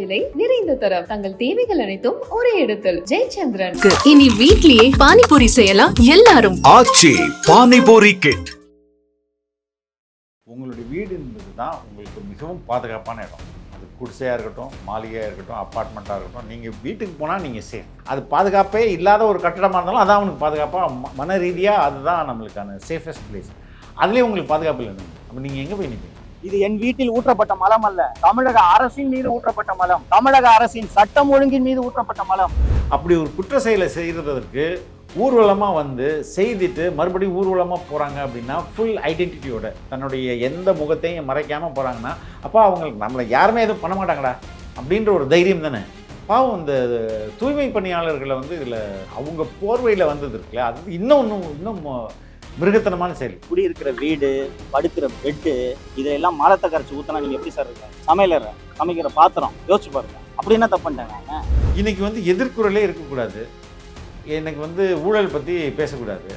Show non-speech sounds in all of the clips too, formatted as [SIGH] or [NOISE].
விலை நிறைந்த தரம். தங்கள் தேவைகள் அனைத்தும் ஒரே இடத்தில். ஜெயச்சந்திரன். இனி வீட்லயே பானிபூரி செய்யலாம் எல்லாரும். ஆச்சி பானிபூரி கிட் உங்களுடைய வீடு என்பது தான் உங்களுக்கு மிகவும் பாதுகாப்பான இடம். அது குடிசையாக இருக்கட்டும் மாளிகையாக இருக்கட்டும் அப்பார்ட்மெண்ட்டாக இருக்கட்டும் நீங்கள் வீட்டுக்கு போனால் நீங்கள் சேஃப் அது பாதுகாப்பே இல்லாத ஒரு கட்டடமாக இருந்தாலும் அதான் அவனுக்கு பாதுகாப்பாக மன ரீதியாக அதுதான் நம்மளுக்கான சேஃபஸ்ட் பிளேஸ் அதுலேயே உங்களுக்கு பாதுகாப்பு இல்லை அப்போ நீங்கள் எங்கே போய் நிற்பீங்க இது என் வீட்டில் ஊற்றப்பட்ட மலம் அல்ல. தமிழக அரசின் மீது ஊற்றப்பட்ட மலம். தமிழக அரசின் சட்டம் ஒழுங்கின் மீது ஊற்றப்பட்ட மலம். அப்படி ஒரு குற்ற செயலை செய்கிறதற்கு ஊர்வலமாக வந்து செய்துட்டு மறுபடியும் ஊர்வலமாக போகிறாங்க அப்படின்னா ஃபுல் ஐடென்டிட்டியோட தன்னுடைய எந்த முகத்தையும் மறைக்காமல் போகிறாங்கன்னா அப்போ அவங்களுக்கு நம்மளை யாருமே எதுவும் பண்ண மாட்டாங்கடா அப்படின்ற ஒரு தைரியம் தானே. பாவம் இந்த தூய்மை பணியாளர்களை வந்து இதில் அவங்க போர்வையில் வந்தது இருக்குல்ல அது இன்னும் இன்னும் இன்னும் மிருகத்தனமான செயல். குடியிருக்கிற வீடு படுக்கிற பெட்டு இதெல்லாம் மலத்தை கரைச்சி ஊத்தினா நீங்க எப்படி சார் இருக்க சமையலற சமைக்கிற பாத்திரம் யோசிச்சு பாருங்க. அப்படி என்ன தப்பு பண்ணிட்டாங்க இன்னைக்கு வந்து எதிர்குறலே இருக்கக்கூடாது. எனக்கு வந்து ஊழல் பற்றி பேசக்கூடாது.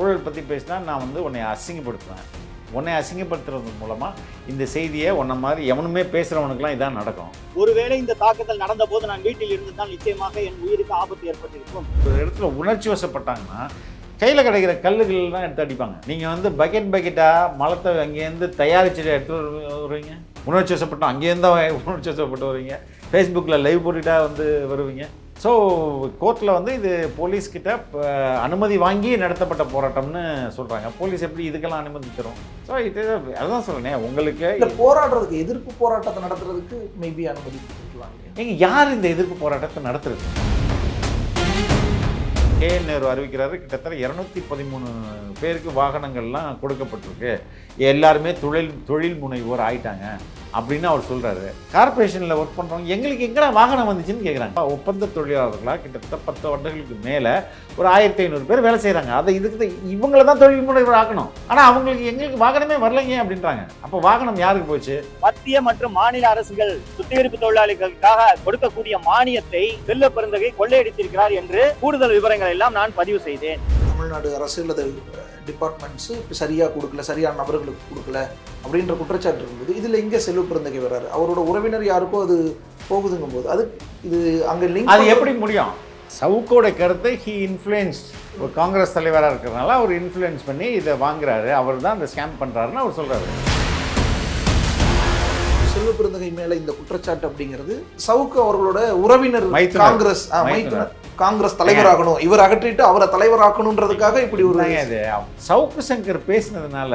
ஊழல் பற்றி பேசினா நான் வந்து உன்னை அசிங்கப்படுத்துவேன். உன்னை அசிங்கப்படுத்துறது மூலமாக இந்த செய்தியை உன்னை மாதிரி எவனுமே பேசுகிறவனுக்குலாம் இதான் நடக்கும். ஒருவேளை இந்த தாக்குதல் நடந்த போது நான் வீட்டில் இருந்திருந்தால் நிச்சயமாக என் உயிருக்கு ஆபத்து ஏற்பட்டிருக்கும். ஒரு இடத்துல உணர்ச்சி வசப்பட்டாங்கன்னா கையில் கிடைக்கிற கல்லுகள் தான் எடுத்து அடிப்பாங்க. நீங்கள் வந்து பக்கெட் பக்கெட்டாக மலத்தை அங்கேருந்து தயாரிச்சுட்டு எடுத்து வரு- வருவீங்க? உணர்ச்சி வசப்பட்டோம் அங்கேருந்து தான் [LAUGHS] உணர்ச்சி வசப்பட்டு வருவீங்க. ஃபேஸ்புக்கில் லைவ் போட்டுட்டா வந்து வருவீங்க. ஸோ கோர்ட்டில் வந்து இது போலீஸ்கிட்ட அனுமதி வாங்கி நடத்தப்பட்ட போராட்டம்னு சொல்கிறாங்க போலீஸ் எப்படி இதுக்கெல்லாம் அனுமதி தரும்? ஸோ இது அதான் சொல்கிறேன் உங்களுக்கு இல்ல போராடுறதுக்கு எதிர்ப்பு போராட்டத்தை நடத்துறதுக்கு மேபி அனுமதி கொடுக்கலாம் நீங்க யார் இந்த எதிர்ப்பு போராட்டத்தை நடத்துறது? கேஎல் நேரு அறிவிக்கிறாரு கிட்டத்தட்ட இரநூத்தி பதிமூணு பேருக்கு வாகனங்கள்லாம் கொடுக்கப்பட்டிருக்கு. எல்லாருமே தொழில் தொழில் முனைவோர் ஆயிட்டாங்க. அப்படின்னு அவர் சொல்றாரு. கார்ப்பரேஷனில் ஒர்க் பண்ணுறவங்க எங்களுக்கு எங்கடா வாகனம் வந்துச்சுன்னு கேட்குறாங்க ஒப்பந்த தொழிலாளர்களாக கிட்டத்தட்ட பத்து வருடங்களுக்கு மேலே ஒரு ஆயிரத்தி ஐநூறு பேர் வேலை செய்கிறாங்க அதை இதுக்கு தான் இவங்கள தான் தொழில் முனைவர் ஆக்கணும். ஆனால் அவங்களுக்கு எங்களுக்கு வாகனமே வரலைங்க அப்படின்றாங்க. அப்போ வாகனம் யாருக்கு போச்சு? மத்திய மற்றும் மாநில அரசுகள் சுத்திகரிப்பு தொழிலாளிகளுக்காக கொடுக்கக்கூடிய மானியத்தை செல்ல பெருந்தகை கொள்ளையடித்திருக்கிறார் என்று கூடுதல் விவரங்கள் எல்லாம் நான் பதிவு செய்தேன். தமிழ்நாடு அரசு அல்லது டிபார்ட்மெண்ட்ஸ் சரியா கொடுக்கல சரியான நபர்களுக்கு கொடுக்கல அப்படின்ற குற்றச்சாட்டு இருந்தது. இதுல இங்க செல்வ பிறந்தகை வர்றாரு. அவரோட உறவினர் யாருக்கோ அது போகுதுங்கும் போது அது இது அங்க லிங்க் அது எப்படி முடியும்? சவுக்கோட கருத்தை ஹி இன்ஃப்ளூயன்ஸ் ஒரு காங்கிரஸ் தலைவராக இருக்கிறதுனால அவர் இன்ஃப்ளூயன்ஸ் பண்ணி இதை வாங்குறாரு. அவர் தான் இந்த ஸ்கேம் பண்ணுறாருன்னு அவர் சொல்கிறாரு செல்வ பிறந்தகை மேல இந்த குற்றச்சாட்டு அப்படிங்கிறது சவுக்கு அவர்களோட உறவினர். காங்கிரஸ் ஆ, மைத்துனர். காங்கிரஸ் தலைவராகணும் இவர் அகற்றிட்டு அவரை தலைவராக்கணுன்றதுக்காக இப்படி ஒரு இது சவுக்கு சங்கர் பேசினதுனால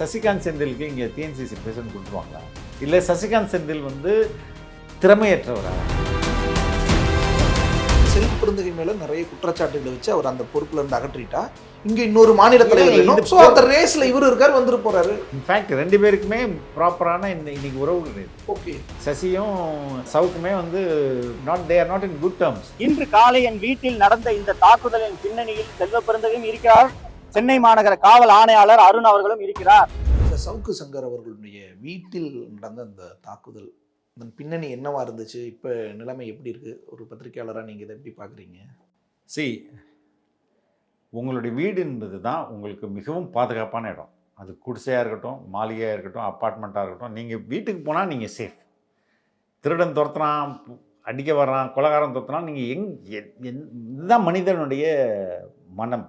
சசிகாந்த் செந்திலுக்கு இங்கே டிஎன்சிசி பிரசிடன்ட் கொடுத்துருவாங்களா? இல்லை சசிகாந்த் செந்தில் வந்து திறமையற்றவரா? செல்வ பிறந்தகை மேல நிறைய குற்றச்சாட்டுகளை வச்சு அவர் அந்த பொறுப்புல இருந்து அகற்றிட்டா. இங்க இன்னொரு மாநில தலைவர் ஸோ அந்த ரேஸ்ல இவரு இருக்காரு வந்துட்டு போறாரு. இன்ஃபேக்ட் ரெண்டு பேருக்குமே ப்ராப்பரான இந்த இன்னைக்கு உறவு கிடையாது ஓகே சசியும் சவுக்குமே வந்து not they are not in good terms இன்று காலை என் வீட்டில் நடந்த இந்த தாக்குதலின் பின்னணியில் செல்வ பெருந்தகையும் இருக்கிறார். சென்னை மாநகர காவல் ஆணையாளர் அருண் அவர்களும் இருக்கிறார். இந்த சவுக்கு சங்கர் அவர்களுடைய வீட்டில் நடந்த அந்த தாக்குதல் அதன் பின்னணி என்னவா இருந்துச்சு? இப்போ நிலைமை எப்படி இருக்குது ஒரு பத்திரிகையாளராக நீங்கள் இதை எப்படி பார்க்குறீங்க சி உங்களுடைய வீடு என்பது தான் உங்களுக்கு மிகவும் பாதுகாப்பான இடம். அது குடிசையாக இருக்கட்டும் மாளிகையாக இருக்கட்டும் அப்பார்ட்மெண்ட்டாக இருக்கட்டும் நீங்கள் வீட்டுக்கு போனால் நீங்கள் சேஃப் திருடன் துரத்துறான் பு- அடிக்க வர்றான் கொலகாரம் துரத்துனா நீங்கள் எங் எந்- இதுதான் மனிதனுடைய மனம்.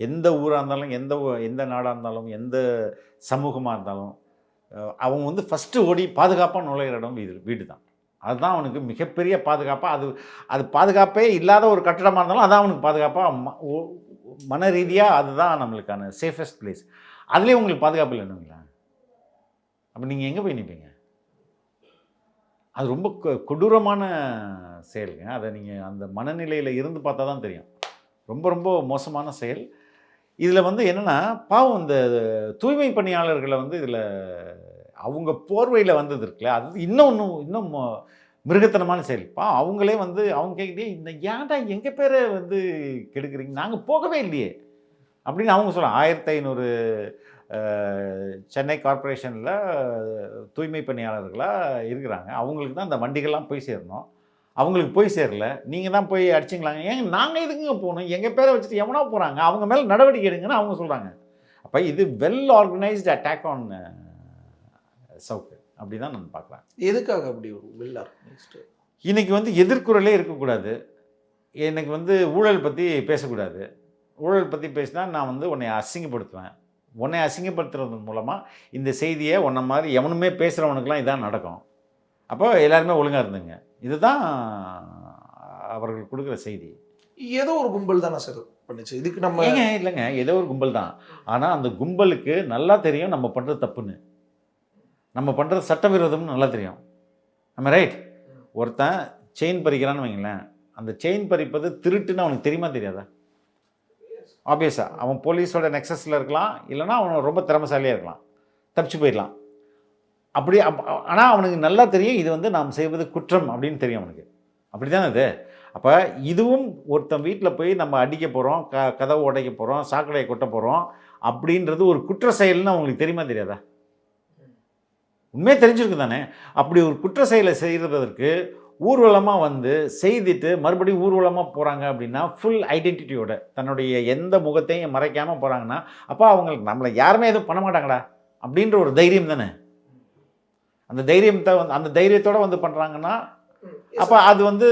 எந்த ஊராக இருந்தாலும் எந்த எந்த நாடாக இருந்தாலும் எந்த சமூகமாக இருந்தாலும் அவன் வந்து ஃபஸ்ட்டு ஓடி பாதுகாப்பாக நுழையிற இடம் வீடு வீடு தான் அதுதான் அவனுக்கு மிகப்பெரிய பாதுகாப்பாக அது அது பாதுகாப்பே இல்லாத ஒரு கட்டடமாக இருந்தாலும் அதான் அவனுக்கு பாதுகாப்பாக ம- மன ரீதியாக அதுதான் நம்மளுக்கான சேஃபஸ்ட் பிளேஸ் அதுலேயே உங்களுக்கு பாதுகாப்பு இல்லைன்னுங்களா அப்போ நீங்கள் எங்கே போய் நிற்பீங்க அது ரொம்ப கொ- கொடூரமான செயலுங்க. அதை நீங்கள் அந்த மனநிலையில் இருந்து பார்த்தா தான் தெரியும். ரொம்ப ரொம்ப மோசமான செயல். இதில் வந்து என்னென்னா பாவம் இந்த தூய்மை பணியாளர்களை வந்து இதில் அவங்க போர்வையில் வந்தது இருக்குல்ல அது இன்னும் இன்னும் மிருகத்தனமான செயல். பா அவங்களே வந்து அவங்க கேட்குறே இந்த ஏன்டா எங்கள் பேரை வந்து கெடுக்குறீங்க? நாங்கள் போகவே இல்லையே. அப்படின்னு அவங்க சொல்லலாம் ஆயிரத்தி ஐநூறு சென்னை கார்ப்பரேஷனில் தூய்மை பணியாளர்களாக இருக்கிறாங்க. அவங்களுக்கு தான் இந்த வண்டிகள்லாம் போய் சேரணும். அவங்களுக்கு போய் சேரல. நீங்கள் தான் போய் அடிச்சிங்களாங்க ஏங்க நாங்கள் எதுக்குங்க போகணும்? எங்கள் பேரை வச்சுட்டு எவனோ போகிறாங்க அவங்க மேலே நடவடிக்கை எடுங்கன்னு அவங்க சொல்கிறாங்க அப்போ இது well organised attack on Savukku. அப்படி தான் நான் பார்க்குறேன். எதுக்காக அப்படி ஒரு வெல் ஆர்கனைஸ்டு இன்னைக்கு வந்து எதிர்குறலே இருக்கக்கூடாது. எனக்கு வந்து ஊழல் பற்றி பேசக்கூடாது. ஊழல் பற்றி பேசினா நான் வந்து உன்னை அசிங்கப்படுத்துவேன். உன்னை அசிங்கப்படுத்துறது மூலமாக இந்த செய்தியை உன்னை மாதிரி எவனுமே பேசுகிறவனுக்கெல்லாம் இதான் நடக்கும். அப்போ எல்லாருமே ஒழுங்காக இருந்துங்க. இதுதான் அவர்கள் கொடுக்குற செய்தி. ஏதோ ஒரு கும்பல் தானே சார் பண்ணுச்சு. இதுக்கு நம்ம ஏங்க இல்லைங்க ஏதோ ஒரு கும்பல் தான். ஆனால் அந்த கும்பலுக்கு நல்லா தெரியும் நம்ம பண்ணுறது தப்புன்னு. நம்ம பண்ணுறது சட்டவிரோதம்னு நல்லா தெரியும். நம்ம ரைட் ஒருத்தன் செயின் பறிக்கிறான்னு வைங்களேன். அந்த செயின் பறிப்பது திருட்டுன்னு அவனுக்கு தெரியுமா தெரியாதா? ஆப்வியஸாக அவன் போலீஸோட நெக்ஸஸில் இருக்கலாம். இல்லைன்னா அவன் ரொம்ப திறமசாலியாக இருக்கலாம். தப்பிச்சு போயிடலாம். அப்படி ஆனால் அவனுக்கு நல்லா தெரியும் இது வந்து நாம் செய்வது குற்றம் அப்படின்னு தெரியும் அவனுக்கு. அப்படி தானே இது? அப்போ இதுவும் ஒருத்தன் வீட்டில் போய் நம்ம அடிக்க போகிறோம் க கதவை உடைக்க போகிறோம் சாக்கடையை கொட்ட போகிறோம் அப்படின்றது ஒரு குற்ற செயல்னு அவங்களுக்கு தெரியுமா தெரியாதா? உண்மையே தெரிஞ்சிருக்கு தானே? அப்படி ஒரு குற்ற செயலை செய்கிறதற்கு ஊர்வலமாக வந்து செய்துட்டு மறுபடியும் ஊர்வலமாக போகிறாங்க அப்படின்னா ஃபுல் ஐடென்டிட்டியோட தன்னுடைய எந்த முகத்தையும் மறைக்காமல் போகிறாங்கன்னா அப்போ அவங்களுக்கு நம்மளை யாருமே எதுவும் பண்ண மாட்டாங்களா? அப்படின்ற ஒரு தைரியம் தானே? அந்த தைரியத்தை வந்து அந்த தைரியத்தோடு வந்து பண்ணுறாங்கன்னா அப்போ அது வந்து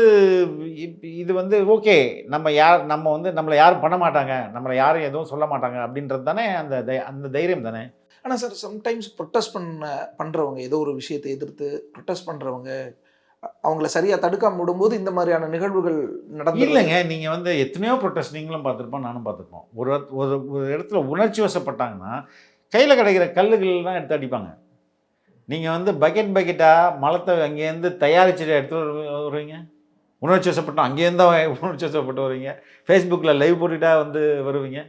இது வந்து ஓகே. நம்ம யார் நம்ம வந்து நம்மளை யாரும் பண்ண மாட்டாங்க. நம்மளை யாரும் எதுவும் சொல்ல மாட்டாங்க அப்படின்றது தானே அந்த தை- அந்த தைரியம் தானே? ஆனால் சார் சம்டைம்ஸ் ப்ரொட்டஸ்ட் பண்ண பண்ணுறவங்க ஏதோ ஒரு விஷயத்தை எதிர்த்து ப்ரொட்டஸ்ட் பண்ணுறவங்க அவங்கள சரியாக தடுக்காம விடும்போது இந்த மாதிரியான நிகழ்வுகள் நடந்து இல்லைங்க. நீங்கள் வந்து எத்தனையோ ப்ரொட்டஸ்ட் நீங்களும் பார்த்துருப்போம் நானும் பார்த்துருப்போம். ஒரு ஒரு ஒரு இடத்துல உணர்ச்சி வசப்பட்டாங்கன்னா கையில் கிடைக்கிற கல்லுகள் தான் எடுத்து அடிப்பாங்க. நீங்கள் வந்து பக்கெட் பக்கெட்டாக மலத்தை அங்கேருந்து தயாரிச்சுட்டு எடுத்து வரு- வருவீங்க? உணர்ச்சி வசப்பட்டோம் அங்கேருந்து தான் உணர்ச்சி வசப்பட்டு வருவீங்க. ஃபேஸ்புக்கில் லைவ் போட்டுட்டா வந்து வருவீங்க.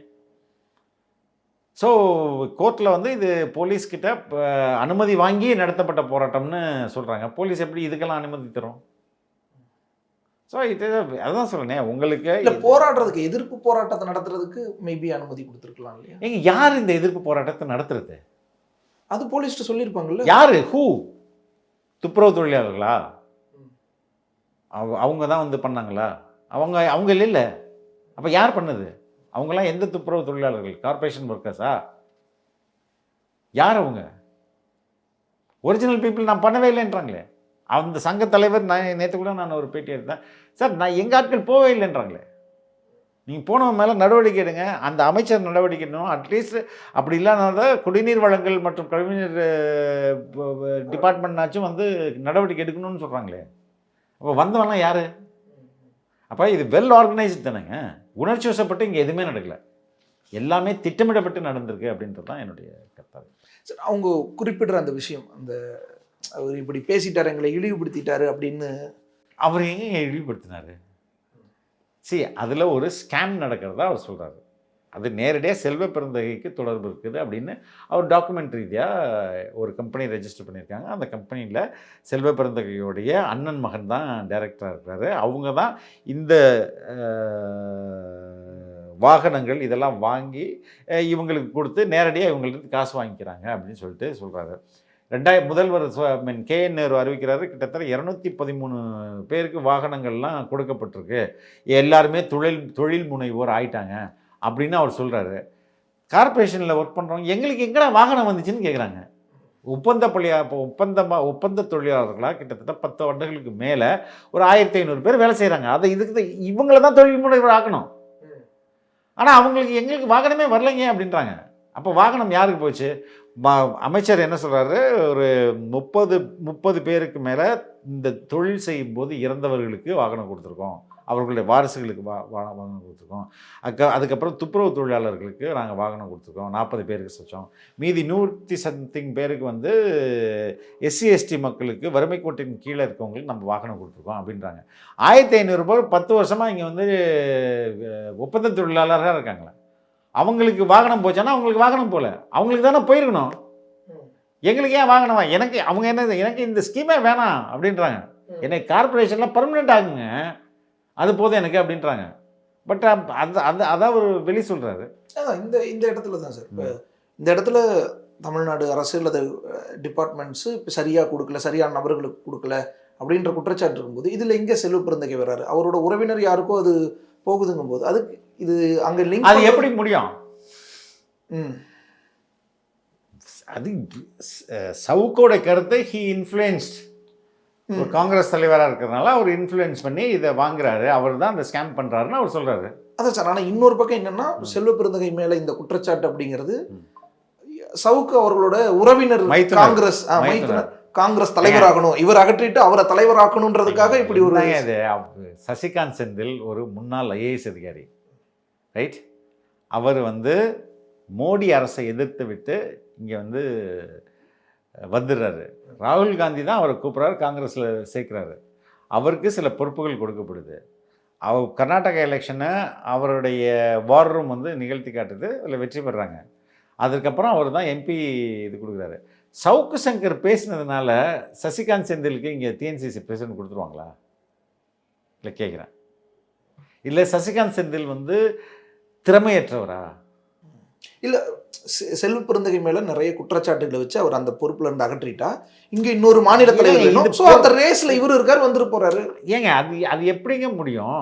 ஸோ கோர்ட்டில் வந்து இது போலீஸ்கிட்ட அனுமதி வாங்கி நடத்தப்பட்ட போராட்டம்னு சொல்கிறாங்க போலீஸ் எப்படி இதுக்கெல்லாம் அனுமதி தரும்? ஸோ இது அதான் சொல்கிறேன் உங்களுக்கு இல்லை போராடுறதுக்கு எதிர்ப்பு போராட்டத்தை நடத்துறதுக்கு மேபி அனுமதி கொடுத்துருக்கலாம் இல்லையா? ஏங்க யார் இந்த எதிர்ப்பு போராட்டத்தை நடத்துறது? அது போலீஸ்ட்டு சொல்லியிருப்பாங்கல்ல? யாரு? ஹூ துப்புரவு தொழிலாளர்களா? அவங்க அவங்க தான் வந்து பண்ணாங்களா? அவங்க அவங்க இல்லை அப்போ யார் பண்ணது? அவங்களாம் எந்த துப்புரவு தொழிலாளர்கள்? கார்ப்பரேஷன் ஒர்க்கர்ஸா யார் அவங்க? ஒரிஜினல் பீப்புள் நான் பண்ணவே இல்லைன்றாங்களே. அந்த சங்க தலைவர் நான் நேற்று கூட நான் ஒரு பேட்டி எடுத்தேன். சார் நான் எங்கள் ஆட்கள் போவே இல்லைன்றாங்களே. நீங்கள் போனவன் மேலே நடவடிக்கை எடுங்க. அந்த அமைச்சர் நடவடிக்கை எடுக்கணும் அட்லீஸ்ட் அப்படி இல்லாத குடிநீர் வழங்கல் மற்றும் கழிவுநீர் டிபார்ட்மெண்ட்னாச்சும் வந்து நடவடிக்கை எடுக்கணும்னு சொல்கிறாங்களே அப்போ வந்தவன்லாம் யார்? அப்போ இது வெல் ஆர்கனைஸ்டு தானேங்க. உணர்ச்சி வசப்பட்டு இங்கே எதுவுமே நடக்கல. எல்லாமே திட்டமிடப்பட்டு நடந்திருக்கு அப்படின்றது தான் என்னுடைய கருத்தாகும் சரி, அவங்க குறிப்பிடுற அந்த விஷயம் அந்த அவர் இப்படி பேசிட்டாரு எங்களை இழிவுபடுத்திட்டாரு அப்படின்னு அவர் எங்க இழிவுபடுத்தினாரு. சி அதில் ஒரு ஸ்கேம் நடக்கிறதா அவர் சொல்கிறாரு அது நேரடியாக செல்வ பிறந்தகைக்கு தொடர்பு இருக்குது அப்படின்னு அவர் டாக்குமெண்ட் ரீதியாக ஒரு கம்பெனி ரெஜிஸ்டர் பண்ணியிருக்காங்க. அந்த கம்பெனியில் செல்வ பிறந்தகையுடைய அண்ணன் மகன் தான் டைரக்டராக இருக்கிறாரு அவங்க தான் இந்த வாகனங்கள் இதெல்லாம் வாங்கி இவங்களுக்கு கொடுத்து நேரடியாக இவங்கள்ட்ட காசு வாங்கிக்கிறாங்க அப்படின்னு சொல்லிட்டு சொல்கிறாரு ரெண்டாயிர முதல்வர் மீன் கே. என். நேரு அறிவிக்கிறாரு கிட்டத்தட்ட இரநூத்தி பதிமூணு பேருக்கு வாகனங்கள்லாம் கொடுக்கப்பட்டிருக்கு. எல்லாருமே தொழில் தொழில் முனைவோர் ஆயிட்டாங்க அப்படின்னு அவர் சொல்கிறாரு கார்ப்பரேஷனில் ஒர்க் பண்ணுறவங்க எங்களுக்கு எங்கடா வாகனம் வந்துச்சுன்னு கேட்குறாங்க ஒப்பந்த பள்ளியா இப்போ ஒப்பந்தமா ஒப்பந்த தொழிலாளர்களாக கிட்டத்தட்ட பத்து வருடங்களுக்கு மேலே ஒரு ஆயிரத்தி ஐநூறு பேர் வேலை செய்கிறாங்க அதை இதுக்கு இவங்கள தான் தொழில் முனைவர் ஆக்கணும். ஆனால் அவங்களுக்கு எங்களுக்கு வாகனமே வரலைங்க அப்படின்றாங்க. அப்போ வாகனம் யாருக்கு போச்சு? அமைச்சர் என்ன சொல்கிறாரு ஒரு முப்பது முப்பது பேருக்கு மேலே இந்த தொழில் செய்யும்போது இறந்தவர்களுக்கு வாகனம் கொடுத்துருக்கோம். அவர்களுடைய வாரிசுகளுக்கு வா வாகனம் கொடுத்துருக்கோம். அக்க அதுக்கப்புறம் துப்புரவு தொழிலாளர்களுக்கு நாங்கள் வாகனம் கொடுத்துருக்கோம். நாற்பது பேருக்கு சச்சோம். மீதி நூற்றி சம்திங் பேருக்கு வந்து எஸ்சி எஸ்டி மக்களுக்கு வறுமை கோட்டின் கீழே இருக்கவங்களுக்கு நம்ம வாகனம் கொடுத்துருக்கோம் அப்படின்றாங்க. ஆயிரத்தி ஐநூறுரூபா பத்து வருஷமாக இங்கே வந்து ஒப்பந்த தொழிலாளராக இருக்காங்களே. அவங்களுக்கு வாகனம் போச்சானா அவங்களுக்கு வாகனம் போகல அவங்களுக்கு தானே போயிருக்கணும். எங்களுக்கு ஏன் வாகனமா? எனக்கு அவங்க என்ன எனக்கு இந்த ஸ்கீமே வேணாம் அப்படின்றாங்க. எனக்கு கார்பரேஷனில் பர்மனெண்ட் ஆகுங்க அது போதும் எனக்கு அப்படின்றாங்க. பட் அது அது அதான் ஒரு வெளி சொல்கிறாரு அதான் இந்த இந்த இடத்துல தான் சார். இப்போ இந்த இடத்துல தமிழ்நாடு அரசு அல்லது டிபார்ட்மெண்ட்ஸு இப்போ சரியாக கொடுக்கல சரியான நபர்களுக்கு கொடுக்கல அப்படின்ற குற்றச்சாட்டு இருக்கும்போது இதில் எங்கே செல்வ பிறந்தகை வர்றாரு? அவரோட உறவினர் யாருக்கோ அது போகுதுங்கும் போது அதுக்கு இது அங்கே லிங்க் அது எப்படி முடியும்? அது சவுக்கோட கருத்தை ஹி இன்ஃப்ளூயன்ஸ்ட் ஒரு காங்கிரஸ் தலைவராக இருக்கிறதுனால அவர் இன்ஃப்ளூயன்ஸ் பண்ணி இதை வாங்குறாரு. அவர் தான் அந்த ஸ்கேம் பண்ணுறாருன்னு அவர் சொல்கிறாரு அதான் சார் ஆனால் இன்னொரு பக்கம் என்னன்னா செல்வ பெருந்தகை மேல இந்த குற்றச்சாட்டு அப்படிங்கிறது சவுக்கு அவர்களோட உறவினர். காங்கிரஸ் மைத்துனர். காங்கிரஸ் தலைவராகணும். இவர் அகற்றிட்டு அவரை தலைவராக்கணுன்றதுக்காக இப்படி ஒரு சசிகாந்த் செந்தில் ஒரு முன்னாள் ஐஏஎஸ் அதிகாரி. ரைட் அவர் வந்து மோடி அரசை எதிர்த்து விட்டு இங்கே வந்து வந்துடுறாரு. ராகுல் காந்தி தான் அவரை கூப்பிட்றாரு காங்கிரஸில் சேர்க்குறாரு. அவருக்கு சில பொறுப்புகள் கொடுக்கப்படுது. அவர் கர்நாடகா எலெக்ஷனை அவருடைய வார் ரூம் வந்து நிகழ்த்தி காட்டுது அதில் வெற்றி பெறாங்க அதுக்கப்புறம் அவர் தான் எம்பி இது கொடுக்குறாரு. சவுக்கு சங்கர் பேசினதுனால சசிகாந்த் செந்திலுக்கு இங்கே டிஎன்சிசி பிரசிடென்ட் கொடுத்துருவாங்களா? இல்லை கேட்குறேன் இல்லை சசிகாந்த் செந்தில் வந்து திறமையற்றவரா? இல்ல செல்வ பெருந்தகை மேல நிறைய குற்றச்சாட்டுகளை வச்சு அவர் அந்த பொறுப்புல இருந்து அகற்றிட்டா இங்க இன்னொரு மாநில தலைவர் இல்ல, வேணும். இது ஸோ அந்த ரேஸ்ல இவர் இருக்காரு வந்துட்டு போறாரு. ஏங்க அது அது எப்படிங்க முடியும்?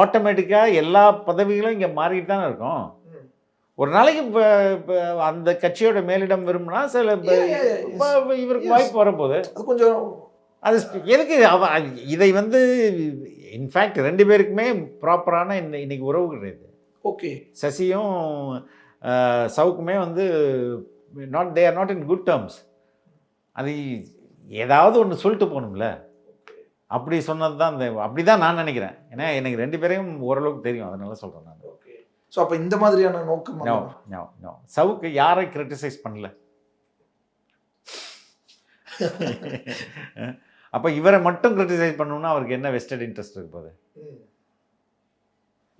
ஆட்டோமேட்டிக்காக எல்லா பதவிகளும் இங்கே மாறிட்டு தானே இருக்கும்? ஒரு நாளைக்கு இப்ப- அந்த கட்சியோட மேலிடம் விரும்பினா சில இவருக்கு. வாய்ப்பு வரும்போது அது கொஞ்சம் அது எதுக்கு அவ அது- இதை வந்து இன்ஃபேக்ட் ரெண்டு பேருக்குமே ப்ராப்பரான இன்ன- இன்னைக்கு உறவு கிடையாது ஓகே. சசியும் சவுக்குமே வந்து not they are not in good terms அது ஏதாவது ஒன்று சொல்லிட்டு போகணும்ல. அப்படி சொன்னது தான் அந்த அப்படி தான் நான் நினைக்கிறேன். ஏன்னா எனக்கு ரெண்டு பேரையும் ஓரளவுக்கு தெரியும். அதனால சொல்கிறேன் நான். ஓகே. ஸோ அப்ப இந்த மாதிரியான நோக்கம் சவுக்கு யாரை கிரிட்டிசைஸ் பண்ணல? [LAUGHS] அப்போ இவரை மட்டும் கிரிட்டிசைஸ் பண்ணணும்னா அவருக்கு என்ன வெஸ்டட் இன்ட்ரெஸ்ட் இருக்கு போகுது.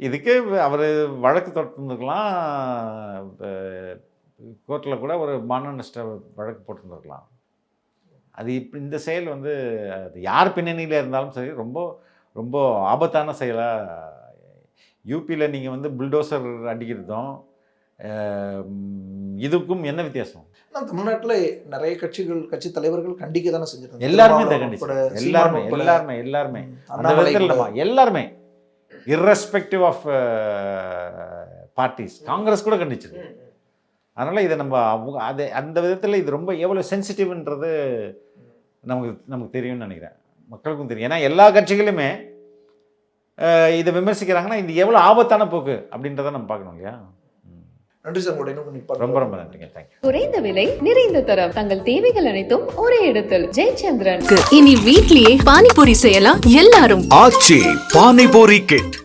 இதுக்கு அவர் வழக்கு தொட்டிருந்துருக்கலாம் கோர்ட்டில் கூட ஒரு மான நஷ்ட வழக்கு போட்டிருந்துருக்கலாம். அது இப்போ இந்த செயல் வந்து அது யார் பின்னணியில் இருந்தாலும் சரி ரொம்ப ரொம்ப ஆபத்தான செயலாக யூபியில் நீங்கள் வந்து புல்டோசர் அடிக்கிறதும் இதுக்கும் என்ன வித்தியாசம்? தமிழ்நாட்டுல நிறைய கட்சிகள் கட்சி தலைவர்கள் கண்டிக்க தானே செஞ்சிருக்காங்க எல்லாருமே எல்லாருமே எல்லாருமே எல்லாருமே. ம், அந்த விதத்தில். நம்ம எல்லாருமே. Irrespective ஆஃப் பார்ட்டிஸ் காங்கிரஸ் கூட கண்டிச்சிருக்கு. அதனால் இதை நம்ம அவங்க அது அந்த விதத்தில் இது ரொம்ப எவ்வளோ சென்சிட்டிவ்ன்றது நமக்கு நமக்கு தெரியும்னு நினைக்கிறேன். மக்களுக்கும் தெரியும். ஏன்னா எல்லா கட்சிகளுமே இதை விமர்சிக்கிறாங்கன்னா இது எவ்வளோ ஆபத்தான போக்கு அப்படின்றத நம்ம பார்க்கணும் இல்லையா. நன்றி சார் உங்களோட. ரொம்ப ரொம்ப நன்றிங்க. தேங்க்யூ குறைந்த விலை நிறைந்த தரம். தங்கள் தேவைகள் அனைத்தும் ஒரே இடத்தில். ஜெயச்சந்திரன். இனி வீட்லயே பானிபூரி செய்யலாம். எல்லாரும் ஆச்சி பானிபூரி கிட்